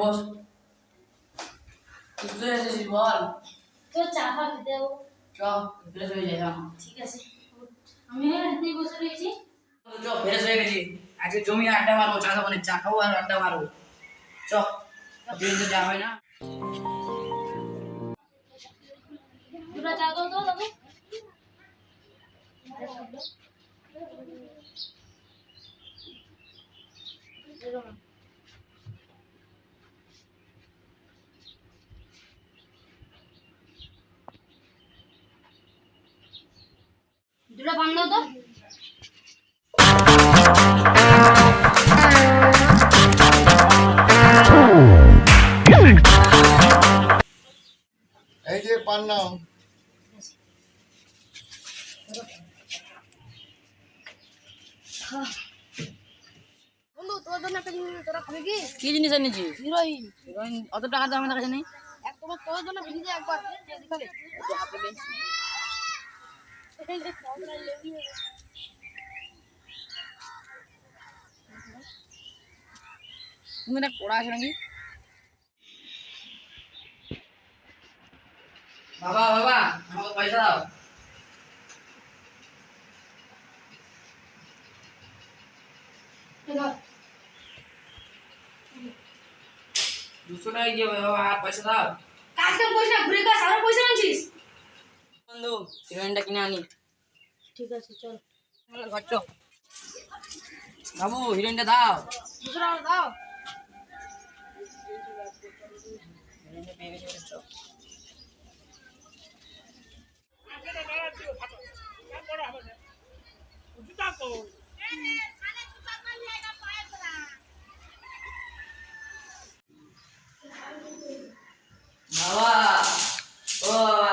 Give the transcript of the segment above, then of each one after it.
বস। তুই এসেছিস বল। তোর চা ফা খেতে যাব চ ফ্রেশ হয়ে যাই হ্যাঁ ঠিক আছে আমি এখানেই বসে রয়েছি। চ ফ্রেশ হয়ে গেছি। আজকে জমি আড্ডা মারবো চা খাব চা খাব আর আড্ডা মারবো। চ দিন তো যা হয় না। দুটা চা দাও তো দাদু। দুটা পান দাও তো। এই যে পান নাও। বন্ধু তোর জন্য একটা জিনিস তোরা খাবি কি? কি জিনিস এনেছিস? হিরোইন। হিরোইন অত টাকা দাম আমার কাছে নেই? তোমার তোর জন্য ভিজে একবার। দেখাবে তুমি না পড়া আছে নাকি বাবা বাবা আমাকে পয়সা দাও দুশো টাকা দিয়ে বাবা আর পয়সা দাও কাজ কাম করিস না ঘুরে কাজ আর পয়সা আনছিস বন্ধু হিরোইনটা কিনে আনি ঠিক আছে চল ঘর। বাবু হিরোইনটা দাও দাও। বাবা ও বাবা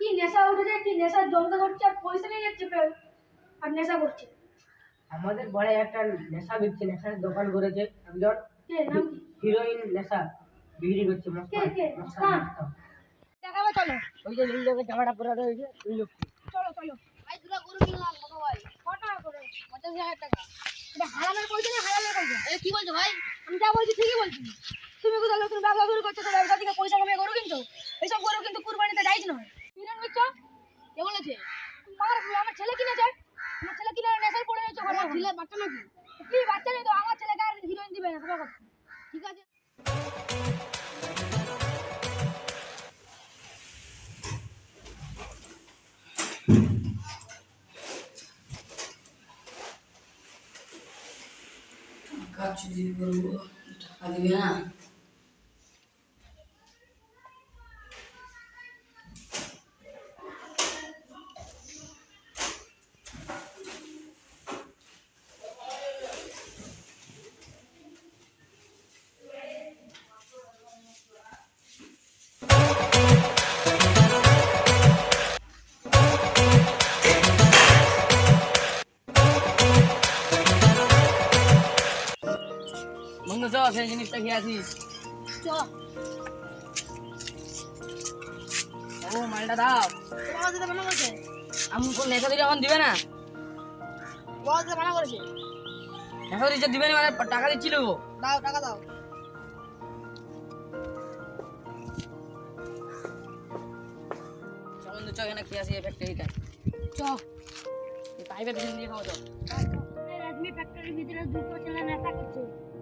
কি নেশা উঠেছে কি নেশার জমতে করছে আর পয়সা নিয়ে যাচ্ছে আর নেশা করছে। আমাদের বড় একটা নেশা বিকছে নেশার দোকান করেছে একজন। কে নাম কি? হিরোইন নেশা বিক্রি করছে কে কে? মুস্কান দেখাবে চলো। ওই যে নীল রঙের জামাটা পরে রয়েছে ওই লোকটি। চলো চলো। ভাই দুটো গরু কিনলাম কত ভাই। কত টাকা করে পঞ্চাশ হাজার টাকা। এটা হারামের পয়সা না হারামের পয়সা। এ কি বলছো ভাই? আমি যা বলছি ঠিকই বলছি। তুমি কোথাও নতুন ব্যবসা শুরু করছ তো ব্যবসা থেকে পয়সা কমিয়ে গরু কিনছো? এইসব গরু কিন্তু কুরবানিতে যাইজ নয়। কে বলেছে? আমার আমার ছেলে কিনেছে আমার ছেলে কিনে নেশায় পড়ে রয়েছে আমার ছেলে বাচ্চা নাকি? কি বাচ্চা নেই তো? আমার ছেলেকে আর হিরোইন দিবে না কথা। ঠিক আছে? কাজ যদি করব? টাকা দিবে না? সেই জিনিসটা খেয়ে আসিস চ। ও মালটা দাও। তোমার দিতে মানা করেছে আমি কোন নেশা দিলে এখন দিবে না। দিতে মানা করেছে। নেশা দিচ্ছে দিবে না মানে টাকা দিচ্ছিল। দাও টাকা দাও। বন্ধু চ এখানে খেয়ে আসি ফ্যাক্টরিটা চ। পাইপের পিছন দিয়ে খাওয়া দাও ফ্যাক্টরির ভিতরে দুটো ছেলে নেশা করছে।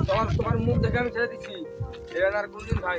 তোমার তোমার মুখ দেখে আমি ছেড়ে দিচ্ছি। এর আর কোনদিন ভাই